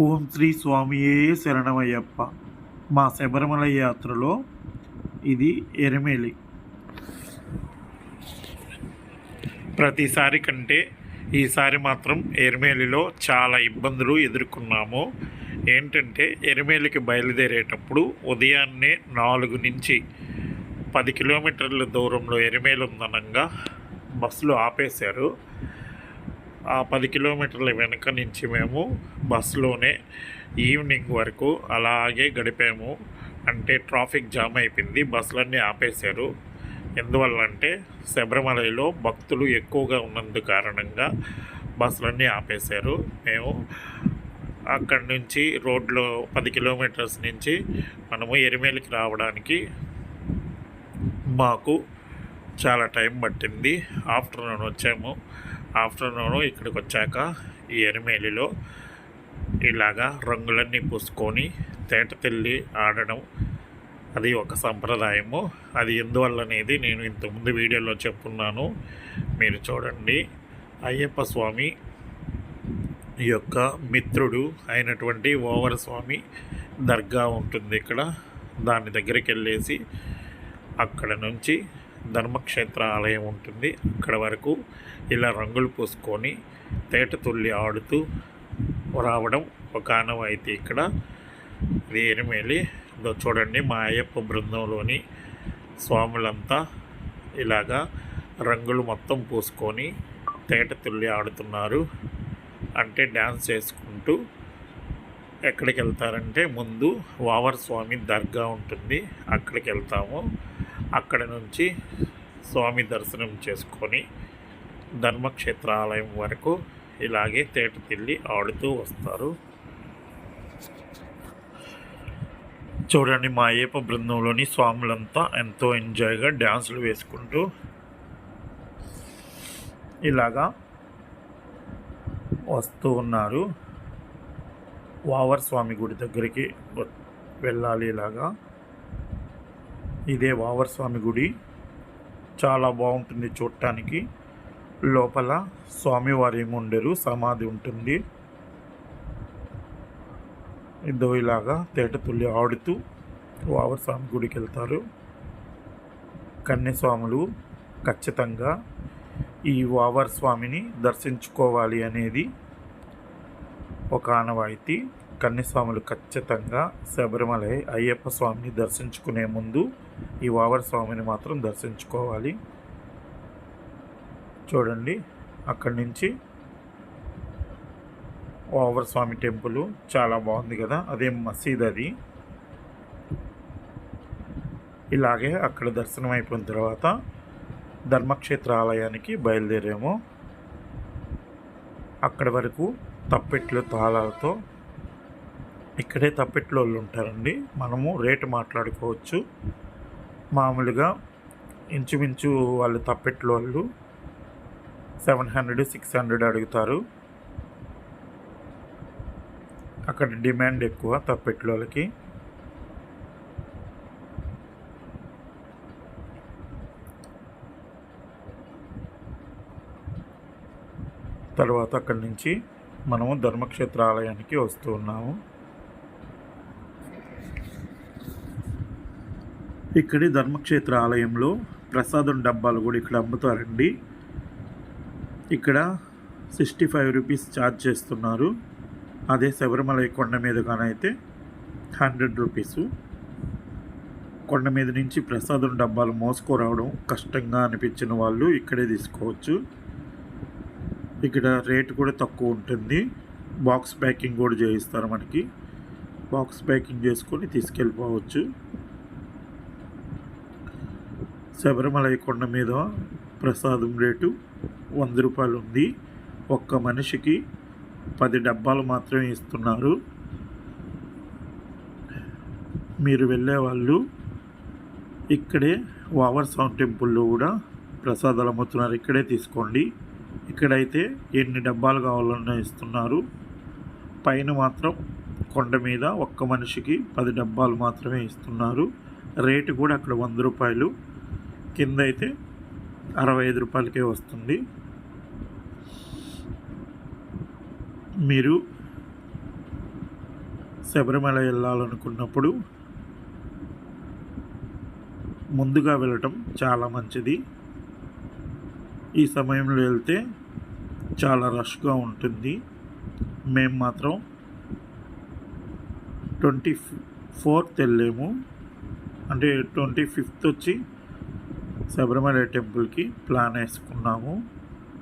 ఓం శ్రీ స్వామియే శరణమయ్యప్ప. మా శబరిమల యాత్రలో ఇది ఎరిమేలి. ప్రతిసారి కంటే ఈసారి మాత్రం ఎరిమేలిలో చాలా ఇబ్బందులు ఎదుర్కొన్నాము. ఏంటంటే ఎరిమేలికి బయలుదేరేటప్పుడు ఉదయాన్నే నాలుగు నుంచి పది కిలోమీటర్ల దూరంలో ఎరిమేలి ఉందనంగా బస్సులు ఆపేశారు. ఆ పది కిలోమీటర్ల వెనుక నుంచి మేము బస్సులోనే ఈవినింగ్ వరకు అలాగే గడిపాము. అంటే ట్రాఫిక్ జామ్ అయిపోయింది బస్సులన్నీ ఆపేశారు. ఎందువల్ల అంటే శబరిమలలో భక్తులు ఎక్కువగా ఉన్నందు కారణంగా బస్సులన్నీ ఆపేశారు. మేము అక్కడి నుంచి రోడ్లో పది కిలోమీటర్స్ నుంచి మనము ఎరిమేలికి రావడానికి మాకు చాలా టైం పట్టింది. ఆఫ్టర్నూన్ వచ్చాము. ఆఫ్టర్నూన్ ఇక్కడికి వచ్చాక ఈ ఎరిమేలిలో ఇలాగా రంగులన్నీ పూసుకొని తేట తెల్లి ఆడడం అది ఒక సంప్రదాయము. అది ఎందువల్ల అనేది నేను ఇంతకుముందు వీడియోలో చెప్పున్నాను. మీరు చూడండి. అయ్యప్ప స్వామి యొక్క మిత్రుడు అయినటువంటి ఓవర స్వామి దర్గా ఉంటుంది ఇక్కడ. దాని దగ్గరికి వెళ్ళేసి అక్కడ నుంచి ధర్మక్షేత్ర ఆలయం ఉంటుంది. అక్కడ వరకు ఇలా రంగులు పూసుకొని తేటతుల్లి ఆడుతూ రావడం ఒక అయితే ఇక్కడ. ఇది ఎరిమేలి చూడండి మా అయ్యప్ప బృందంలోని స్వాములంతా ఇలాగా రంగులు మొత్తం పూసుకొని తేటతుల్లి ఆడుతున్నారు. అంటే డ్యాన్స్ చేసుకుంటూ ఎక్కడికి వెళ్తారంటే ముందు వావర్ స్వామి దర్గా ఉంటుంది. అక్కడికి వెళ్తాము అక్కడ నుంచి స్వామి దర్శనం చేసుకొని ధర్మక్షేత్ర ఆలయం వరకు ఇలాగే తేట తిల్లి ఆడుతూ వస్తారు. చూడండి మా అయ్యప్ప బృందంలోని స్వాములంతా ఎంతో ఎంజాయ్గా డ్యాన్సులు వేసుకుంటూ ఇలాగా వస్తూ ఉన్నారు. వావర్ స్వామి గుడి దగ్గరికి వెళ్ళాలి ఇలాగా. ఇదే వావరస్వామి గుడి. చాలా బాగుంటుంది చూడటానికి. లోపల స్వామివారి ఉండరు సమాధి ఉంటుంది. ఇదో ఇలాగా తేట తుల్లి ఆడుతూ వావరస్వామి గుడికి వెళ్తారు. కన్యస్వాములు ఖచ్చితంగా ఈ వావర్ స్వామిని దర్శించుకోవాలి అనేది ఒక ఆనవాయితీ. కన్యస్వాములు ఖచ్చితంగా శబరిమల అయ్యప్ప స్వామిని దర్శించుకునే ముందు ఈ వావర స్వామిని మాత్రం దర్శించుకోవాలి. చూడండి అక్కడి నుంచి వావర స్వామి టెంపుల్ చాలా బాగుంది కదా అదే మసీద్ అది. ఇలాగే అక్కడ దర్శనం అయిపోయిన తర్వాత ధర్మక్షేత్ర ఆలయానికి బయలుదేరాము. అక్కడి వరకు తప్పెట్లు తాళాలతో ఇక్కడే తప్పెట్లో వాళ్ళు ఉంటారండి. మనము రేటు మాట్లాడుకోవచ్చు. మామూలుగా ఇంచుమించు వాళ్ళు తప్పెట్లు వాళ్ళు సెవెన్ హండ్రెడ్ సిక్స్ హండ్రెడ్ అడుగుతారు. అక్కడ డిమాండ్ ఎక్కువ తప్పెట్లు వాళ్ళకి తర్వాత అక్కడి నుంచి మనము ధర్మక్షేత్ర ఆలయానికి వస్తూ ఉన్నాము. ఇక్కడి ధర్మక్షేత్ర ఆలయంలో ప్రసాదం డబ్బాలు కూడా ఇక్కడ అమ్ముతారండి. ఇక్కడ సిక్స్టీ ఫైవ్ రూపీస్ ఛార్జ్ చేస్తున్నారు. అదే శబరిమల కొండ మీద కానైతే హండ్రెడ్ రూపీసు. కొండ మీద నుంచి ప్రసాదం డబ్బాలు మోసుకురావడం కష్టంగా అనిపించిన వాళ్ళు ఇక్కడే తీసుకోవచ్చు. ఇక్కడ రేట్ కూడా తక్కువ ఉంటుంది. బాక్స్ ప్యాకింగ్ కూడా చేయిస్తారు మనకి. బాక్స్ ప్యాకింగ్ చేసుకొని తీసుకెళ్ళిపోవచ్చు. శబరిమలై కొండ మీద ప్రసాదం రేటు వంద రూపాయలు ఉంది. ఒక్క మనిషికి పది డబ్బాలు మాత్రమే ఇస్తున్నారు. మీరు వెళ్ళే వాళ్ళు ఇక్కడే వావర్ సౌండ్ టెంపుల్లో కూడా ప్రసాదాలు అమ్ముతున్నారు. ఇక్కడే తీసుకోండి. ఇక్కడైతే ఎన్ని డబ్బాలు కావాలన్నా ఇస్తున్నారు. పైన మాత్రం కొండ మీద ఒక్క మనిషికి పది డబ్బాలు మాత్రమే ఇస్తున్నారు. రేటు కూడా అక్కడ వంద రూపాయలు. కింద అయితే అరవై ఐదు రూపాయలకే వస్తుంది. మీరు శబరిమల వెళ్ళాలనుకున్నప్పుడు ముందుగా వెళ్ళటం చాలా మంచిది. ఈ సమయంలో వెళ్తే చాలా రష్గా ఉంటుంది. మేము మాత్రం ట్వంటీ ఫోర్త్ వెళ్ళాము. అంటే ట్వంటీ ఫిఫ్త్ వచ్చి శబరిమల టెంపుల్కి ప్లాన్ వేసుకున్నాము.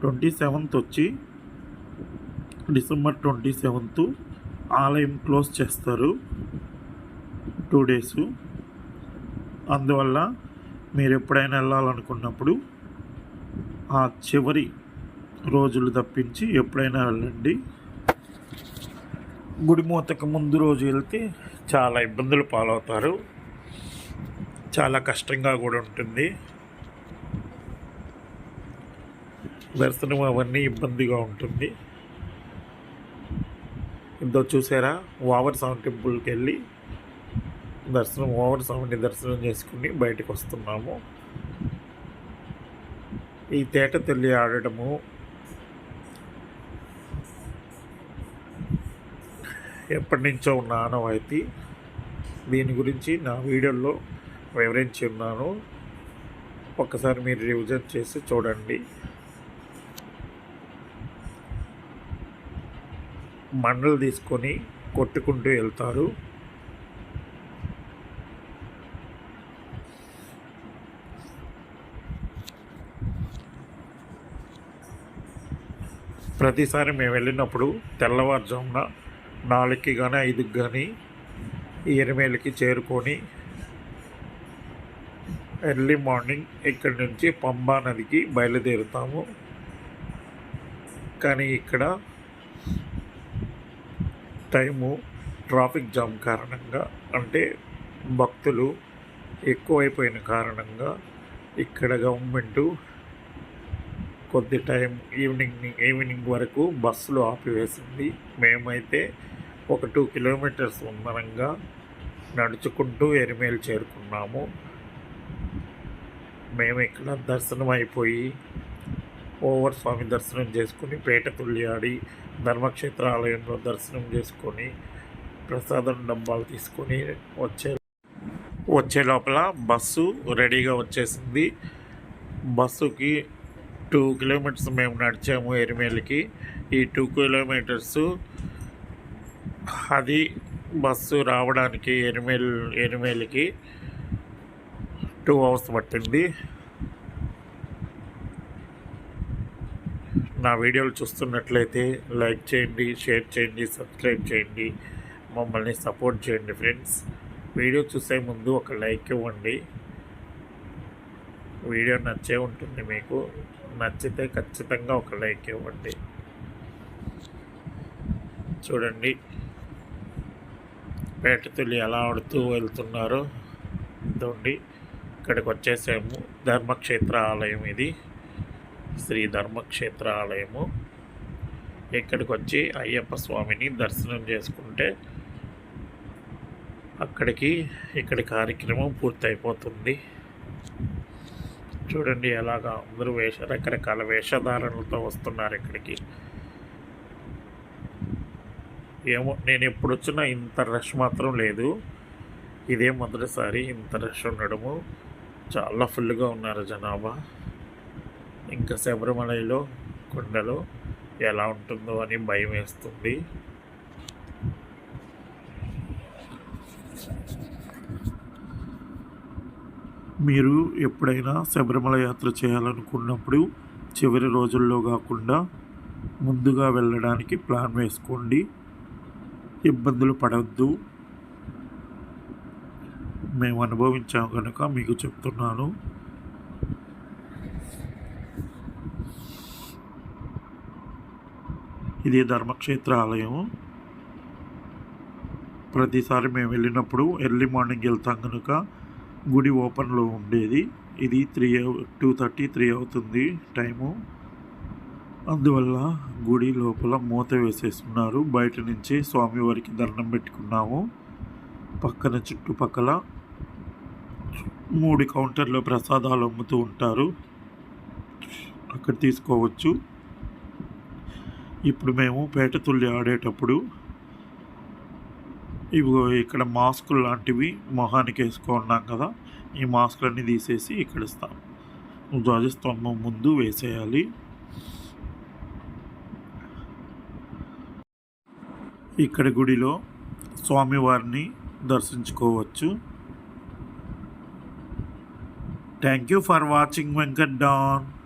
ట్వంటీ సెవెంత్ వచ్చి డిసెంబర్ ట్వంటీ సెవెంత్ ఆలయం క్లోజ్ చేస్తారు. Two days. అందువల్ల మీరు ఎప్పుడైనా వెళ్ళాలనుకున్నప్పుడు ఆ చివరి రోజులు తప్పించి ఎప్పుడైనా వెళ్ళండి. గుడి మూతకు ముందు రోజు వెళ్తే చాలా ఇబ్బందులు పాలవుతారు. చాలా కష్టంగా కూడా ఉంటుంది. దర్శనం అవన్నీ ఇబ్బందిగా ఉంటుంది. ఇందో చూసారా? ఓవర్ సౌండ్ టెంపుల్కి వెళ్ళి దర్శనం ఓవర్ సౌండ్ని దర్శనం చేసుకుని బయటకు వస్తున్నాము. ఈ తేట తల్లి ఆడటము ఎప్పటి నుంచో ఉన్న ఆనవాయితీ. దీని గురించి నా వీడియోలో వివరించి ఉన్నాను. ఒక్కసారి మీరు రివిజన్ చేసి చూడండి. మండలు తీసుకొని కొట్టుకుంటూ వెళ్తారు. ప్రతిసారి మేము వెళ్ళినప్పుడు తెల్లవారుజామున నాలుగుకి కానీ ఐదుకి కానీ ఎనిమిదికి చేరుకొని ఎర్లీ మార్నింగ్ ఇక్కడి నుంచి పంబా నదికి బయలుదేరుతాము. కానీ ఇక్కడ టైము ట్రాఫిక్ జామ్ కారణంగా అంటే భక్తులు ఎక్కువైపోయిన కారణంగా ఇక్కడ గవర్నమెంటు కొద్ది టైం ఈవినింగ్ ఈవినింగ్ వరకు బస్సులు ఆపివేసింది. మేమైతే ఒక టూ కిలోమీటర్స్ ఉందనంగా నడుచుకుంటూ ఎరిమేలు చేరుకున్నాము. మేము ఇక్కడ దర్శనం అయిపోయి ఓవర్ స్వామి దర్శనం చేసుకుని పేట తుల్లియాడి ధర్మక్షేత్ర ఆలయంలో దర్శనం చేసుకొని ప్రసాదం డబ్బాలు తీసుకొని వచ్చే వచ్చే లోపల బస్సు రెడీగా వచ్చేసింది. బస్సుకి టూ కిలోమీటర్స్ మేము నడిచాము ఎరిమేలికి. ఈ టూ కిలోమీటర్స్ అది బస్సు రావడానికి ఎరిమేల్ ఎరిమేలికి టూ అవర్స్ పట్టింది. నా వీడియోలు చూస్తున్నట్లయితే లైక్ చేయండి షేర్ చేయండి సబ్స్క్రైబ్ చేయండి మమ్మల్ని సపోర్ట్ చేయండి ఫ్రెండ్స్. వీడియో చూసే ముందు ఒక లైక్ ఇవ్వండి. వీడియో నచ్చే ఉంటుంది మీకు. నచ్చితే ఖచ్చితంగా ఒక లైక్ ఇవ్వండి. చూడండి. పేటతులు ఎలా ఆడుతూ వెళ్తున్నారో. ఇదండి ఇక్కడికి వచ్చేసాము. ధర్మక్షేత్ర ఆలయం ఇది. శ్రీ ధర్మక్షేత్ర ఆలయము ఇక్కడికి వచ్చి అయ్యప్ప స్వామిని దర్శనం చేసుకుంటే అక్కడికి ఇక్కడ కార్యక్రమం పూర్తయిపోతుంది. చూడండి ఎలాగా అందరూ వేష రకరకాల వేషధారణలతో వస్తున్నారు ఇక్కడికి. ఏమో నేను ఎప్పుడు వచ్చినా ఇంత రష్ మాత్రం లేదు. ఇదే మొదటిసారి ఇంత రష్ ఉండడము. చాలా ఫుల్గా ఉన్నారు జనాభా. ఇంకా శబరిమలలో కొండలో ఎలా ఉంటుందో అని భయం వేస్తుంది. మీరు ఎప్పుడైనా శబరిమల యాత్ర చేయాలనుకున్నప్పుడు చివరి రోజుల్లో కాకుండా ముందుగా వెళ్ళడానికి ప్లాన్ వేసుకోండి. ఇబ్బందులు పడవద్దు మేము అనుభవించాం కనుక మీకు చెప్తున్నాను. ఇది ధర్మక్షేత్ర ఆలయం ప్రతిసారి మేము వెళ్ళినప్పుడు ఎర్లీ మార్నింగ్ వెళ్తాం కనుక గుడి ఓపెన్లో ఉండేది. ఇది త్రీ టూ థర్టీ త్రీ అవుతుంది టైము. అందువల్ల గుడి లోపల మూత వేసేస్తున్నారు బయట నుంచి స్వామివారికి దండం పెట్టుకున్నాము. పక్కన చుట్టుపక్కల మూడు కౌంటర్లో ప్రసాదాలు అమ్ముతూ ఉంటారు. అక్కడ తీసుకోవచ్చు. ఇప్పుడు మేము పేట తుల్లి ఆడేటప్పుడు ఇవిగో ఇక్కడ మాస్కులు లాంటివి మొహానికి వేసుకున్నాం కదా ఈ మాస్కులన్నీ తీసేసి ఇక్కడ ఇస్తాం. ధ్వజస్తంభం ముందు వేసేయాలి. ఇక్కడ గుడిలో స్వామివారిని దర్శించుకోవచ్చు. Thank you for watching Venkat Don